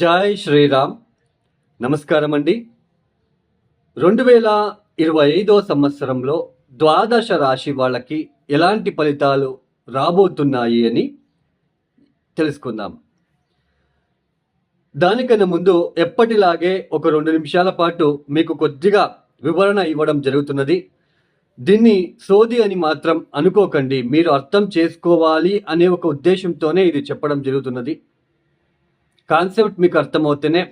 జై శ్రీరామ్. నమస్కారం అండి రెండు వేల ఇరవై ఐదో సంవత్సరంలో ద్వాదశ రాశి వాళ్ళకి ఎలాంటి ఫలితాలు రాబోతున్నాయి అని తెలుసుకుందాం. దానికన్నా ముందు ఎప్పటిలాగే ఒక రెండు నిమిషాల పాటు మీకు కొద్దిగా వివరణ ఇవ్వడం జరుగుతున్నది. దీన్ని సోది అని మాత్రం అనుకోకండి. మీరు అర్థం చేసుకోవాలి అనే ఒక ఉద్దేశంతోనే ఇది చెప్పడం జరుగుతున్నది. కాన్సెప్ట్ మీకు అర్థమవుతేనే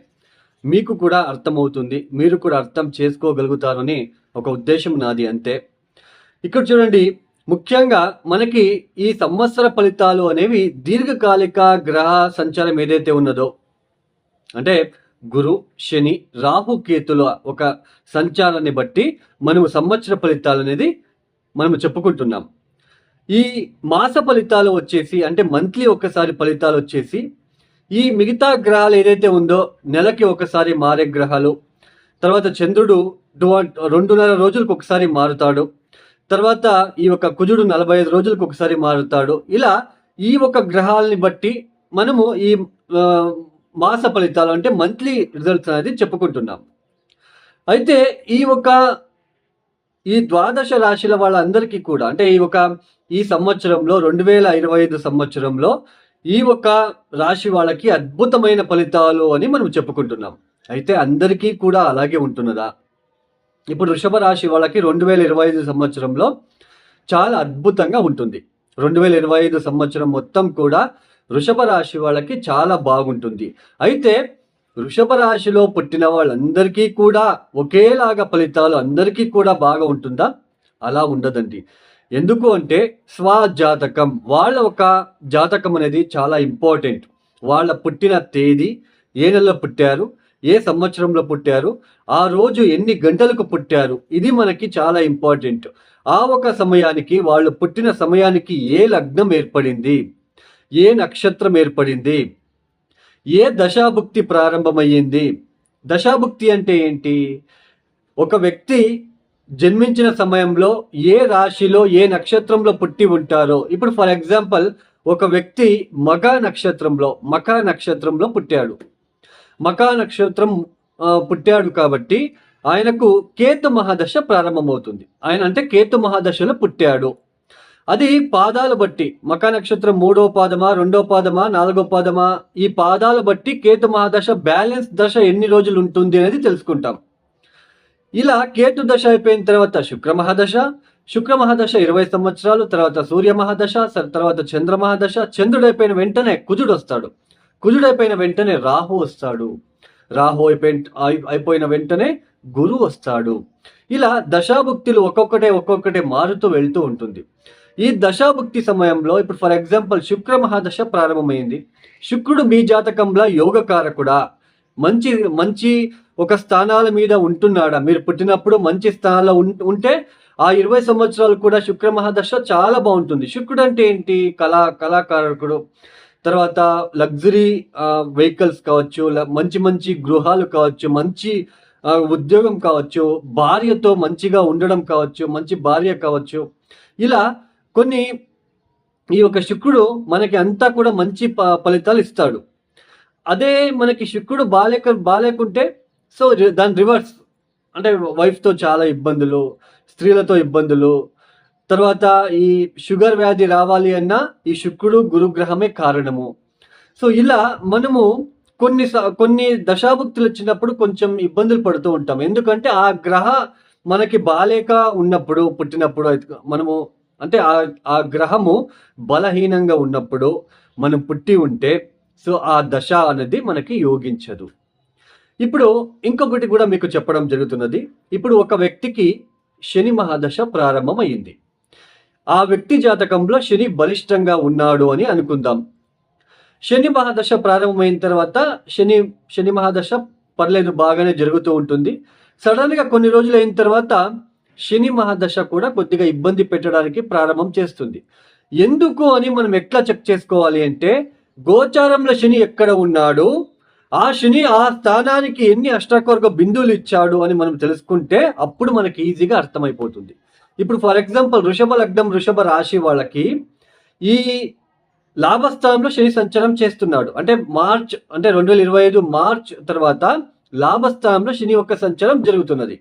మీకు కూడా అర్థమవుతుంది మీరు కూడా అర్థం చేసుకోగలుగుతారని ఒక ఉద్దేశం నాది అంతే. ఇక్కడ చూడండి ముఖ్యంగా మనకి ఈ సంవత్సర ఫలితాలు అనేవి దీర్ఘకాలిక గ్రహ సంచారం ఏదైతే ఉన్నదో అంటే గురు శని రాహు కేతుల ఒక సంచారాన్ని బట్టి మనము సంవత్సర ఫలితాలు అనేది మనము చెప్పుకుంటున్నాం. ఈ మాస ఫలితాలు వచ్చేసి అంటే మంత్లీ ఒకసారి ఫలితాలు వచ్చేసి ఈ మిగతా గ్రహాలు ఏదైతే ఉందో నెలకి ఒకసారి మారే గ్రహాలు తర్వాత చంద్రుడు రెండున్నర రోజులకు ఒకసారి మారుతాడు తర్వాత ఈ యొక్క కుజుడు నలభై ఐదు రోజులకు ఒకసారి మారుతాడు. ఇలా ఈ ఒక గ్రహాలని బట్టి మనము ఈ మాస ఫలితాలు అంటే మంత్లీ రిజల్ట్స్ అనేది చెప్పుకుంటున్నాం. అయితే ఈ ఒక ఈ ద్వాదశ రాశుల వాళ్ళందరికీ కూడా అంటే ఈ ఒక ఈ సంవత్సరంలో రెండు వేల ఇరవై ఐదు సంవత్సరంలో ఈ ఒక రాశి వాళ్ళకి అద్భుతమైన ఫలితాలు అని మనం చెప్పుకుంటున్నాం. అయితే అందరికీ కూడా అలాగే ఉంటున్నదా? ఇప్పుడు వృషభ రాశి వాళ్ళకి రెండు వేల ఇరవై ఐదు సంవత్సరంలో చాలా అద్భుతంగా ఉంటుంది. రెండు వేల ఇరవై ఐదు సంవత్సరం మొత్తం కూడా వృషభ రాశి వాళ్ళకి చాలా బాగుంటుంది. అయితే వృషభ రాశిలో పుట్టిన వాళ్ళందరికీ కూడా ఒకేలాగా ఫలితాలు అందరికీ కూడా బాగా ఉంటుందా? అలా ఉండదండి. ఎందుకు అంటే స్వజాతకం. వాళ్ళ ఒక జాతకం అనేది చాలా ఇంపార్టెంట్. వాళ్ళ పుట్టిన తేదీ ఏ నెలలో పుట్టారు ఏ సంవత్సరంలో పుట్టారు ఆ రోజు ఎన్ని గంటలకు పుట్టారు ఇది మనకి చాలా ఇంపార్టెంట్. ఆ ఒక సమయానికి వాళ్ళు పుట్టిన సమయానికి ఏ లగ్నం ఏర్పడింది ఏ నక్షత్రం ఏర్పడింది ఏ దశాభుక్తి ప్రారంభమయ్యింది. దశాభుక్తి అంటే ఏంటి? ఒక వ్యక్తి జన్మించిన సమయంలో ఏ రాశిలో ఏ నక్షత్రంలో పుట్టి ఉంటారో. ఇప్పుడు ఫర్ ఎగ్జాంపుల్ ఒక వ్యక్తి మగ నక్షత్రంలో మక నక్షత్రంలో పుట్టాడు. మకా నక్షత్రం పుట్టాడు కాబట్టి ఆయనకు కేతు మహాదశ ప్రారంభమవుతుంది. ఆయన అంటే కేతు మహాదశలో పుట్టాడు. అది పాదాలు బట్టి మక నక్షత్రం మూడో పాదమా రెండో పాదమా నాలుగో పాదమా ఈ పాదాలు బట్టి కేతు మహాదశ బ్యాలెన్స్ దశ ఎన్ని రోజులు ఉంటుంది అనేది తెలుసుకుంటాం. ఇలా కేతు దశ అయిపోయిన తర్వాత శుక్ర మహాదశ శుక్ర మహాదశ ఇరవై సంవత్సరాలు తర్వాత సూర్య మహాదశ తర్వాత చంద్ర మహాదశ చంద్రుడు అయిపోయిన వెంటనే కుజుడు వస్తాడు. కుజుడు అయిపోయిన వెంటనే రాహు వస్తాడు. రాహు అయిపోయిన అయిపోయిన వెంటనే గురు వస్తాడు. ఇలా దశాభుక్తులు ఒక్కొక్కటే ఒక్కొక్కటే మారుతూ వెళ్తూ ఉంటుంది. ఈ దశాభుక్తి సమయంలో ఇప్పుడు ఫర్ ఎగ్జాంపుల్ శుక్ర మహాదశ ప్రారంభమైంది. శుక్రుడు మీ జాతకంలో యోగకారకుడా? మంచి మంచి ఒక స్థానాల మీద ఉంటున్నాడా? మీరు పుట్టినప్పుడు మంచి స్థానాల్లో ఉం- ఉంటే ఆ ఇరవై సంవత్సరాలు కూడా శుక్ర మహాదశ చాలా బాగుంటుంది. శుక్రుడు అంటే ఏంటి? కళా కళాకారకుడు తర్వాత లగ్జరీ వెహికల్స్ కావచ్చు మంచి మంచి గృహాలు కావచ్చు మంచి ఉద్యోగం కావచ్చు భార్యతో మంచిగా ఉండడం కావచ్చు మంచి భార్య కావచ్చు. ఇలా కొన్ని ఈ యొక్క శుక్రుడు మనకి అంతా కూడా మంచి ప- ఫలితాలు ఇస్తాడు. అదే మనకి శుక్రుడు బాలేక బాలేకుంటే సో దాని రివర్స్ అంటే వైఫ్తో చాలా ఇబ్బందులు స్త్రీలతో ఇబ్బందులు. తర్వాత ఈ షుగర్ వ్యాధి రావాలి అన్నా ఈ శుక్రుడు గురుగ్రహమే కారణము. సో ఇలా మనము కొన్ని స- కొన్ని దశాభుక్తులు వచ్చినప్పుడు కొంచెం ఇబ్బందులు పడుతూ ఉంటాం. ఎందుకంటే ఆ గ్రహ మనకి బాలేక ఉన్నప్పుడు పుట్టినప్పుడు అయితే మనము అంటే ఆ ఆ గ్రహము బలహీనంగా ఉన్నప్పుడు మనం పుట్టి ఉంటే సో ఆ దశ అనేది మనకి యోగించదు. ఇప్పుడు ఇంకొకటి కూడా మీకు చెప్పడం జరుగుతున్నది. ఇప్పుడు ఒక వ్యక్తికి శని మహాదశ ప్రారంభమైంది ఆ వ్యక్తి జాతకంలో శని బలిష్టంగా ఉన్నాడు అని అనుకుందాం. శని మహాదశ ప్రారంభమైన తర్వాత శని శని మహాదశ పర్లేదు బాగానే జరుగుతూ ఉంటుంది. సడన్గా కొన్ని రోజులు అయిన తర్వాత శని మహాదశ కూడా కొద్దిగా ఇబ్బంది పెట్టడానికి ప్రారంభం చేస్తుంది. ఎందుకు అని మనం ఎట్లా చెక్ చేసుకోవాలి అంటే గోచారంలో శని ఎక్కడ ఉన్నాడు? ఆ శని ఆ స్థానానికి ఎన్ని అష్టాకవర్గ బిందువులు ఇచ్చాడు అని మనం తెలుసుకుంటే అప్పుడు మనకి ఈజీగా అర్థమైపోతుంది. ఇప్పుడు ఫర్ ఎగ్జాంపుల్ వృషభ లగ్నం వృషభ రాశి వాళ్ళకి ఈ లాభస్థానంలో శని సంచారం చేస్తున్నాడు. అంటే మార్చ్ అంటే రెండు వేల ఇరవై ఐదు మార్చ్ తర్వాత లాభస్థానంలో శని యొక్క సంచారం జరుగుతున్నది.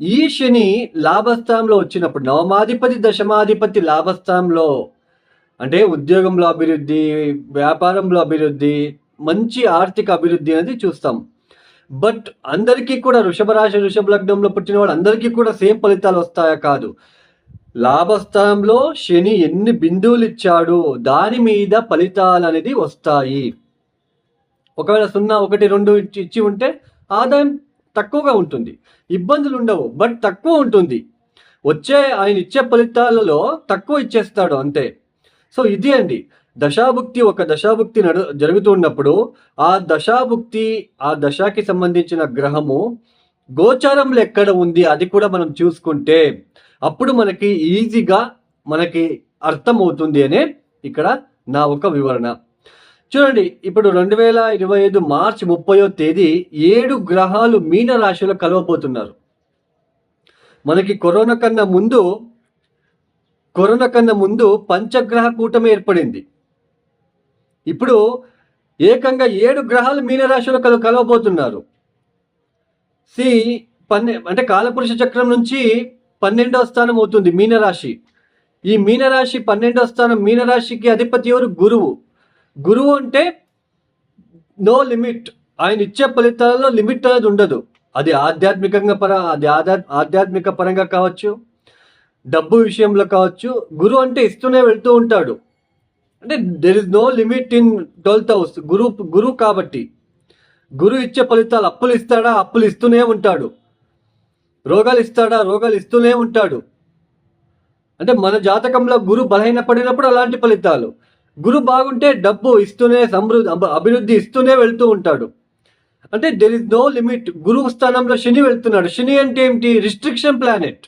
ఈ శని లాభస్థానంలో వచ్చినప్పుడు నవమాధిపతి దశమాధిపతి లాభస్థానంలో అంటే ఉద్యోగంలో అభివృద్ధి వ్యాపారంలో అభివృద్ధి మంచి ఆర్థిక అభివృద్ధి అనేది చూస్తాం. బట్ అందరికీ కూడా వృషభ రాశి వృషభ లగ్నంలో పుట్టిన వాళ్ళు అందరికీ కూడా సేమ్ ఫలితాలు వస్తాయా కాదు. లాభస్థానంలో శని ఎన్ని బిందువులు ఇచ్చాడు దాని మీద ఫలితాలు అనేది వస్తాయి. ఒకవేళ సున్నా ఒకటి రెండు ఇచ్చి ఇచ్చి ఉంటే ఆదాయం తక్కువగా ఉంటుంది. ఇబ్బందులు ఉండవు బట్ తక్కువ ఉంటుంది. వచ్చే ఆయన ఇచ్చే ఫలితాలలో తక్కువ ఇచ్చేస్తాడు అంతే. సో ఇది అండి. దశాభుక్తి ఒక దశాభుక్తి నడు జరుగుతున్నప్పుడు ఆ దశాభుక్తి ఆ దశకి సంబంధించిన గ్రహము గోచారంలో ఎక్కడ ఉంది అది కూడా మనం చూసుకుంటే అప్పుడు మనకి ఈజీగా మనకి అర్థమవుతుంది అనే ఇక్కడ నా ఒక వివరణ. చూడండి ఇప్పుడు రెండు వేల ఇరవై ఐదు మార్చి ముప్పయో తేదీ ఏడు గ్రహాలు మీన రాశిలో కలవబోతున్నారు. మనకి కరోనా కన్నా ముందు కరోనా కన్నా ముందు పంచగ్రహ కూటమి ఏర్పడింది. ఇప్పుడు ఏకంగా ఏడు గ్రహాలు మీనరాశిలో కల కలవబోతున్నారు. సి పన్నె అంటే కాలపురుష చక్రం నుంచి పన్నెండవ స్థానం అవుతుంది మీనరాశి. ఈ మీనరాశి పన్నెండవ స్థానం మీనరాశికి అధిపతి ఎవరు? గురువు. గురువు అంటే నో లిమిట్. ఆయన ఇచ్చే ఫలితాలలో లిమిట్ అనేది ఉండదు. అది ఆధ్యాత్మికంగా పర అది ఆధ్యాత్మిక పరంగా కావచ్చు డబ్బు విషయంలో కావచ్చు గురువు అంటే ఇస్తూనే వెళ్తూ ఉంటాడు. అంటే there is no limit in twelfth house Guru గురువు కాబట్టి గురువు ఇచ్చే ఫలితాలు అప్పులు ఇస్తాడా? అప్పులు ఇస్తూనే ఉంటాడు. రోగాలు ఇస్తాడా? రోగాలు ఇస్తూనే ఉంటాడు. అంటే మన జాతకంలో గురు బలహీన పడినప్పుడు అలాంటి ఫలితాలు. గురు బాగుంటే డబ్బు ఇస్తూనే సమృద్ధి అభివృద్ధి ఇస్తూనే వెళ్తూ ఉంటాడు. అంటే దెర్ ఇస్ నో లిమిట్ గురువు స్థానంలో శని వెళ్తున్నాడు. శని అంటే ఏమిటి? రిస్ట్రిక్షన్ ప్లానెట్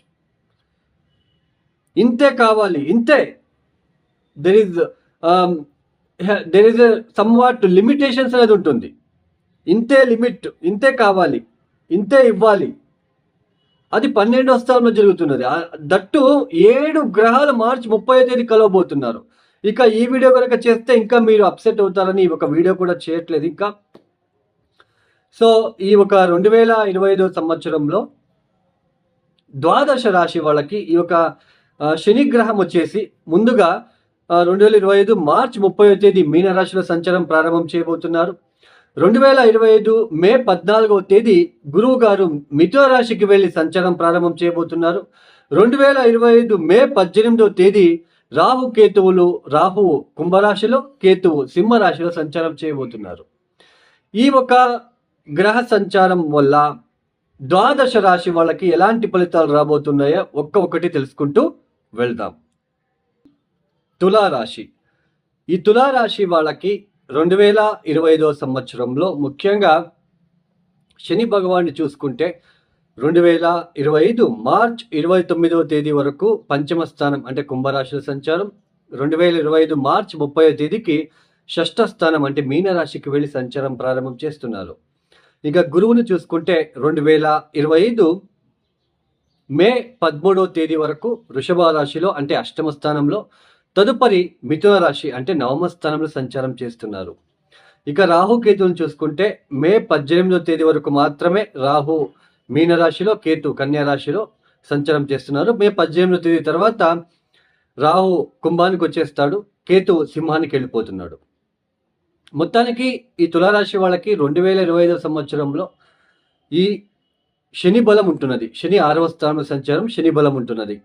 ఇంతే కావాలి ఇంతే. There is there is somewhat limitations అనేది ఉంటుంది. ఇంతే లిమిట్ ఇంతే కావాలి ఇంతే ఇవ్వాలి. అది పన్నెండో స్థానంలో జరుగుతున్నది. దట్టు ఏడు గ్రహాలు మార్చి ముప్పై తేదీ కలవబోతున్నారు. ఇక ఈ వీడియో కనుక చేస్తే ఇంకా మీరు అప్సెట్ అవుతారని ఈ ఒక వీడియో కూడా చేయట్లేదు ఇంకా. సో ఈ ఒక రెండు వేల ఇరవై ఐదో సంవత్సరంలో ద్వాదశ రాశి వాళ్ళకి ఈ యొక్క శనిగ్రహం శని గ్రహం వచ్చేసి ముందుగా రెండు వేల ఇరవై ఐదు మార్చ్ ముప్పై తేదీ మీనరాశిలో సంచారం ప్రారంభం చేయబోతున్నారు. రెండు వేల ఇరవై ఐదు మే పద్నాలుగవ తేదీ గురువు గారు మిథున రాశికి వెళ్ళి సంచారం ప్రారంభం చేయబోతున్నారు. రెండు వేల ఇరవై ఐదు మే పద్దెనిమిదవ తేదీ రాహు కేతువులు రాహు కుంభరాశిలో కేతువు సింహరాశిలో సంచారం చేయబోతున్నారు. ఈ ఒక గ్రహ సంచారం వల్ల ద్వాదశ రాశి వాళ్ళకి ఎలాంటి ఫలితాలు రాబోతున్నాయో ఒక్క ఒక్కటి తెలుసుకుంటూ వెళ్దాం. తులారాశి. ఈ తులారాశి వాళ్ళకి రెండు వేల ఇరవై ఐదో సంవత్సరంలో ముఖ్యంగా శని భగవాన్ని చూసుకుంటే రెండు వేల ఇరవై ఐదు మార్చ్ ఇరవై తొమ్మిదవ తేదీ వరకు పంచమ స్థానం అంటే కుంభరాశుల సంచారం రెండు వేల ఇరవై ఐదు మార్చ్ ముప్పై తేదీకి షష్ఠ స్థానం అంటే మీనరాశికి వెళ్ళి సంచారం ప్రారంభం చేస్తున్నారు. ఇక గురువును చూసుకుంటే రెండు వేల ఇరవై ఐదు మే పదమూడవ తేదీ వరకు వృషభ రాశిలో అంటే అష్టమ స్థానంలో తదుపరి మిథున రాశి అంటే నవమ స్థానంలో సంచారం చేస్తున్నారు. ఇక రాహుకేతువును చూసుకుంటే మే పద్దెనిమిదవ తేదీ వరకు మాత్రమే రాహు మీన రాశిలో కేతు కన్యా రాశిలో సంచారం చేస్తున్నారు. మే పద్దెనిమిదవ తేదీ తర్వాత రాహు కుంభానికి వచ్చేస్తాడు కేతు సింహానికి వెళ్ళిపోతున్నాడు. మొత్తానికి ఈ తులారాశి వాళ్ళకి రెండు వేల ఇరవై ఐదవ సంవత్సరంలో ఈ శని బలం ఉంటున్నది. శని ఆరవ స్థానంలో సంచారం శని బలం ఉంటున్నది.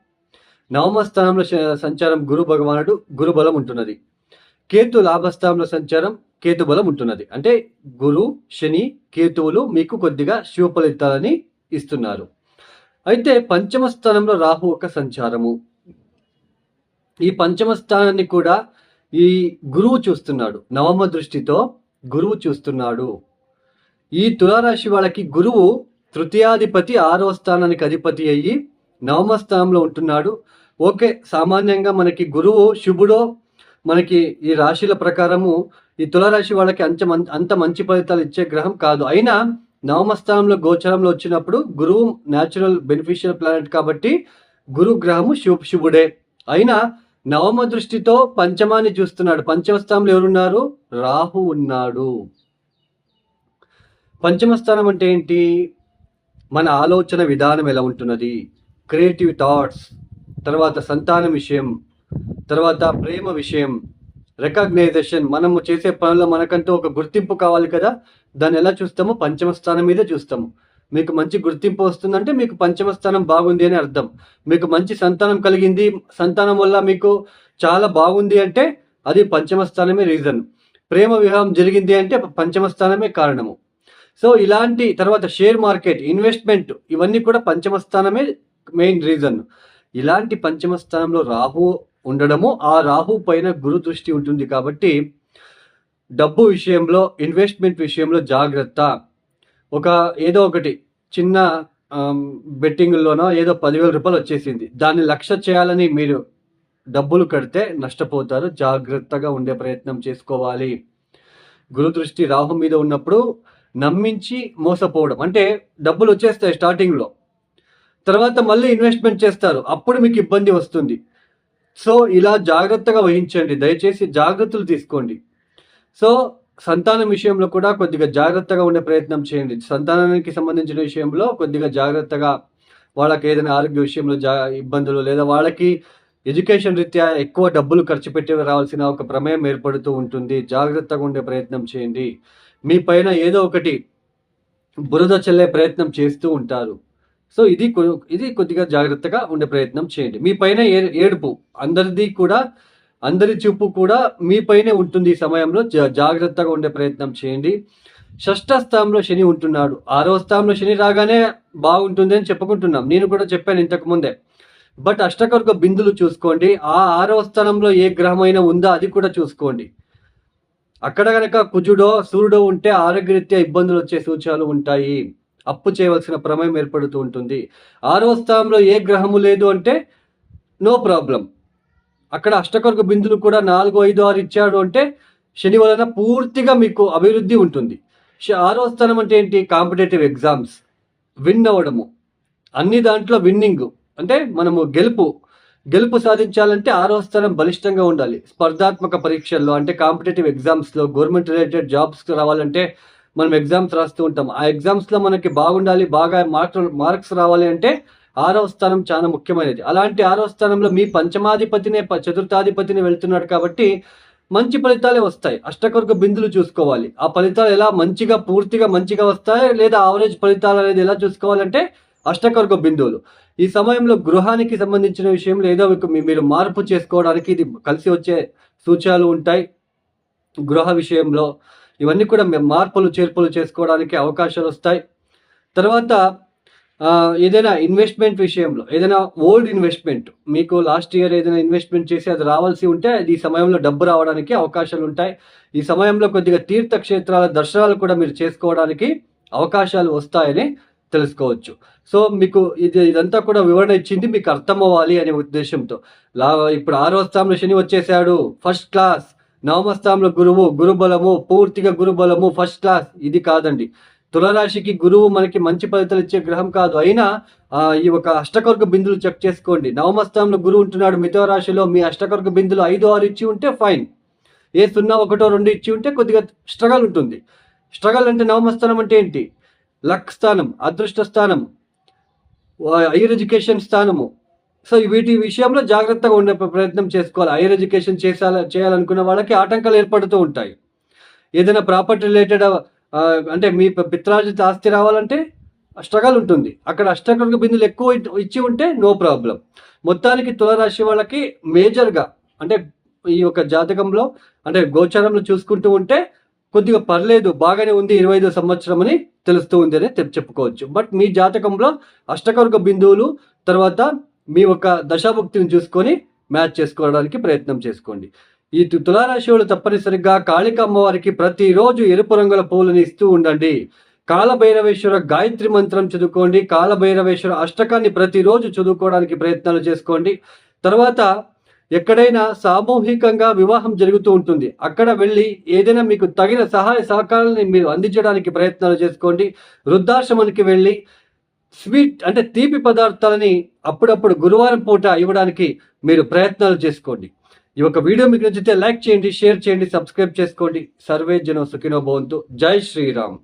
నవమ స్థానంలో సంచారం గురు భగవానుడు గురు బలం ఉంటున్నది. కేతు లాభస్థానంలో సంచారం కేతు బలం ఉంటున్నది. అంటే గురు శని కేతువులు మీకు కొద్దిగా శివ ఫలితాలని ఇస్తున్నారు. అయితే పంచమ స్థానంలో రాహు ఒక సంచారము. ఈ పంచమ స్థానాన్ని కూడా ఈ గురువు చూస్తున్నాడు. నవమ దృష్టితో గురువు చూస్తున్నాడు. ఈ తులారాశి వాళ్ళకి గురువు తృతీయాధిపతి ఆరో స్థానానికి అధిపతి అయ్యి నవమ స్థానంలో ఉంటున్నాడు. ఓకే సామాన్యంగా మనకి గురువు శుభుడో మనకి ఈ రాశిల ప్రకారము ఈ తులరాశి వాళ్ళకి అంత మం- అంత మంచి ఫలితాలు ఇచ్చే గ్రహం కాదు. అయినా నవమ స్థానంలో గోచరంలో వచ్చినప్పుడు గురువు న్యాచురల్ బెనిఫిషియల్ ప్లానెట్ కాబట్టి గురు గ్రహము శుభ శుభుడే. అయినా నవమ దృష్టితో పంచమాన్ని చూస్తున్నాడు. పంచమ స్థానంలో ఎవరున్నారు? రాహు ఉన్నాడు. పంచమ స్థానం అంటే ఏంటి? మన ఆలోచన విధానం ఎలా ఉంటున్నది? క్రియేటివ్ థాట్స్ తర్వాత సంతానం విషయం తర్వాత ప్రేమ విషయం రికగ్నైజేషన్ మనము చేసే పనుల్లో మనకంటూ ఒక గుర్తింపు కావాలి కదా? దాన్ని ఎలా చూస్తామో? పంచమ స్థానం మీదే చూస్తాము. మీకు మంచి గుర్తింపు వస్తుందంటే మీకు పంచమ స్థానం బాగుంది అని అర్థం. మీకు మంచి సంతానం కలిగింది సంతానం వల్ల మీకు చాలా బాగుంది అంటే అది పంచమ స్థానమే రీజన్ ప్రేమ వివాహం జరిగింది అంటే పంచమ స్థానమే కారణము. సో ఇలాంటి తర్వాత షేర్ మార్కెట్ ఇన్వెస్ట్మెంట్ ఇవన్నీ కూడా పంచమ స్థానమే మెయిన్ రీజన్. ఇలాంటి పంచమ స్థానంలో రాహు ఉండడము ఆ రాహు పైన గురు దృష్టి ఉంటుంది కాబట్టి డబ్బు విషయంలో ఇన్వెస్ట్మెంట్ విషయంలో జాగ్రత్త. ఒక ఏదో ఒకటి చిన్న బెట్టింగ్లోనో ఏదో పదివేల రూపాయలు వచ్చేసింది. దాన్ని లక్ష్య చేయాలని మీరు డబ్బులు కడితే నష్టపోతారు. జాగ్రత్తగా ఉండే ప్రయత్నం చేసుకోవాలి. గురు దృష్టి రాహు మీద ఉన్నప్పుడు నమ్మించి మోసపోవడం. అంటే డబ్బులు వచ్చేస్తాయి స్టార్టింగ్లో తర్వాత మళ్ళీ ఇన్వెస్ట్మెంట్ చేస్తారు. అప్పుడు మీకు ఇబ్బంది వస్తుంది. సో ఇలా జాగ్రత్తగా వహించండి. దయచేసి జాగ్రత్తలు తీసుకోండి. సో సంతానం విషయంలో కూడా కొద్దిగా జాగ్రత్తగా ఉండే ప్రయత్నం చేయండి. సంతానానికి సంబంధించిన విషయంలో కొద్దిగా జాగ్రత్తగా వాళ్ళకి ఏదైనా ఆరోగ్య విషయంలో జా ఇబ్బందులు లేదా వాళ్ళకి ఎడ్యుకేషన్ రీత్యా ఎక్కువ డబ్బులు ఖర్చు పెట్టి రావాల్సిన ఒక ప్రమేయం ఏర్పడుతూ ఉంటుంది. జాగ్రత్తగా ఉండే ప్రయత్నం చేయండి. మీ పైన ఏదో ఒకటి బురద చల్లే ప్రయత్నం చేస్తూ ఉంటారు. సో ఇది కొ- ఇది కొద్దిగా జాగ్రత్తగా ఉండే ప్రయత్నం చేయండి. మీ పైన ఏడుపు అందరిది కూడా అందరి చూపు కూడా మీ పైనే ఉంటుంది ఈ సమయంలో. జా- జాగ్రత్తగా ఉండే ప్రయత్నం చేయండి. షష్ఠ స్థానంలో శని ఉంటున్నాడు. ఆరో స్థానంలో శని రాగానే బాగుంటుంది అని చెప్పుకుంటున్నాం. నేను కూడా చెప్పాను ఇంతకు ముందే. బట్ అష్టకర్గ బిందులు చూసుకోండి. ఆ ఆరో స్థానంలో ఏ గ్రహమైనా ఉందా అది కూడా చూసుకోండి. అక్కడ గనక కుజుడో సూర్యుడో ఉంటే ఆరోగ్యరీత్యా ఇబ్బందులు వచ్చే సూచనలు ఉంటాయి. అప్పు చేయవలసిన ప్రమేయం ఏర్పడుతూ ఉంటుంది. ఆరో స్థానంలో ఏ గ్రహము లేదు అంటే నో ప్రాబ్లం. అక్కడ అష్టకర్గ బిందులు కూడా నాలుగు ఐదు ఆరు ఇచ్చాడు అంటే శని వలన పూర్తిగా మీకు అభివృద్ధి ఉంటుంది. శ- ఆరో స్థానం అంటే ఏంటి? Competitive exams. విన్ అవ్వడము. అన్ని దాంట్లో విన్నింగ్. అంటే మనము గెలుపు గెలుపు సాధించాలంటే ఆరో స్థానం బలిష్టంగా ఉండాలి. స్పర్ధాత్మక పరీక్షల్లో అంటే కాంపిటేటివ్ ఎగ్జామ్స్లో గవర్నమెంట్ రిలేటెడ్ జాబ్స్ రావాలంటే మనం ఎగ్జామ్స్ రాస్తూ ఉంటాం. ఆ ఎగ్జామ్స్లో మనకి బాగుండాలి బాగా మార్క్స్ మార్క్స్ రావాలి అంటే ఆరో స్థానం చాలా ముఖ్యమైనది. అలాంటి ఆరో స్థానంలో మీ పంచమాధిపతినే ప- చతుర్థాధిపతిని వెళ్తున్నాడు కాబట్టి మంచి ఫలితాలే వస్తాయి. అష్టకొరక బిందులు చూసుకోవాలి. ఆ ఫలితాలు ఎలా మంచిగా పూర్తిగా మంచిగా వస్తాయి లేదా ఆవరేజ్ ఫలితాలు అనేది ఎలా చూసుకోవాలంటే అష్టకర్గ బిందువులు. ఈ సమయంలో గృహానికి సంబంధించిన విషయంలో ఏదో ఒక మీ- మీరు మార్పు చేసుకోవడానికి ఇది కలిసి వచ్చే సూచనలు ఉంటాయి. గృహ విషయంలో ఇవన్నీ కూడా మేము మార్పులు చేర్పులు చేసుకోవడానికి అవకాశాలు వస్తాయి. తర్వాత ఏదైనా ఇన్వెస్ట్మెంట్ విషయంలో ఏదైనా ఓల్డ్ ఇన్వెస్ట్మెంట్ మీకు లాస్ట్ ఇయర్ ఏదైనా ఇన్వెస్ట్మెంట్ చేసి అది రావాల్సి ఉంటే ఈ సమయంలో డబ్బు రావడానికి అవకాశాలు ఉంటాయి. ఈ సమయంలో కొద్దిగా తీర్థక్షేత్రాల దర్శనాలు కూడా మీరు చేసుకోవడానికి అవకాశాలు వస్తాయని తెలుసుకోవచ్చు. సో మీకు ఇది ఇదంతా కూడా వివరణ ఇచ్చింది మీకు అర్థం అవ్వాలి అనే ఉద్దేశంతో. లా ఇప్పుడు ఆరో స్థానంలో శని వచ్చేసాడు. ఫస్ట్ క్లాస్ నవమ స్థానంలో గురువు గురుబలము పూర్తిగా గురుబలము ఫస్ట్ క్లాస్ ఇది కాదండి. తులరాశికి గురువు మనకి మంచి ఫలితాలు ఇచ్చే గ్రహం కాదు. అయినా ఈ ఒక అష్టకర్గ బిందులు చెక్ చేసుకోండి. నవమ స్థానంలో గురువు ఉంటున్నాడు మిథున రాశిలో మీ అష్టకర్గ బిందులు ఐదు ఆరు ఇచ్చి ఉంటే ఫైన్ ఏ సున్నా ఒకటో రెండు ఇచ్చి ఉంటే కొద్దిగా స్ట్రగల్ ఉంటుంది. స్ట్రగల్ అంటే నవమ స్థానం అంటే ఏంటి? లక్ స్థానం అదృష్ట స్థానం హైయర్ ఎడ్యుకేషన్ స్థానము. సో వీటి విషయంలో జాగ్రత్తగా ఉండే ప్రయత్నం చేసుకోవాలి. హైయర్ ఎడ్యుకేషన్ చేసాల చేయాలనుకున్న వాళ్ళకి ఆటంకాలు ఏర్పడుతూ ఉంటాయి. ఏదైనా ప్రాపర్టీ రిలేటెడ్ అంటే మీ పిత్రార్జిత ఆస్తి రావాలంటే స్ట్రగల్ ఉంటుంది. అక్కడ అష్టకర్గ బిందులు ఎక్కువ ఇచ్చి ఉంటే నో ప్రాబ్లం. మొత్తానికి తులరాశి వాళ్ళకి మేజర్గా అంటే ఈ యొక్క జాతకంలో అంటే గోచరంలో చూసుకుంటూ ఉంటే కొద్దిగా పర్లేదు బాగానే ఉంది ఇరవై ఐదో సంవత్సరం అని తెలుస్తూ ఉంది అని చెప్పుకోవచ్చు. బట్ మీ జాతకంలో అష్టకర్గ బిందువులు తర్వాత మీ యొక్క దశాభుక్తిని చూసుకొని మ్యాచ్ చేసుకోవడానికి ప్రయత్నం చేసుకోండి. ఈ తు- తులారాశి వాళ్ళు తప్పనిసరిగా కాళిక అమ్మవారికి ప్రతిరోజు ఎరుపు రంగుల పూలను ఇస్తూ ఉండండి. కాలభైరవేశ్వర గాయత్రి మంత్రం చదువుకోండి. కాలభైరవేశ్వర అష్టకాన్ని ప్రతిరోజు చదువుకోవడానికి ప్రయత్నాలు చేసుకోండి. తర్వాత ఎక్కడైనా సామూహికంగా వివాహం జరుగుతూ ఉంటుంది. అక్కడ వెళ్ళి ఏదైనా మీకు తగిన సహాయ సహకారాలని మీరు అందించడానికి ప్రయత్నాలు చేసుకోండి. వృద్ధాశ్రమానికి వెళ్ళి స్వీట్ అంటే తీపి పదార్థాలని అప్పుడప్పుడు గురువారం పూట ఇవ్వడానికి మీరు ప్రయత్నాలు చేసుకోండి. ఈ యొక్క వీడియో మీకు నచ్చితే లైక్ చేయండి షేర్ చేయండి సబ్స్క్రైబ్ చేసుకోండి. సర్వే జనం సుఖినో భవంతు. జై శ్రీరామ్.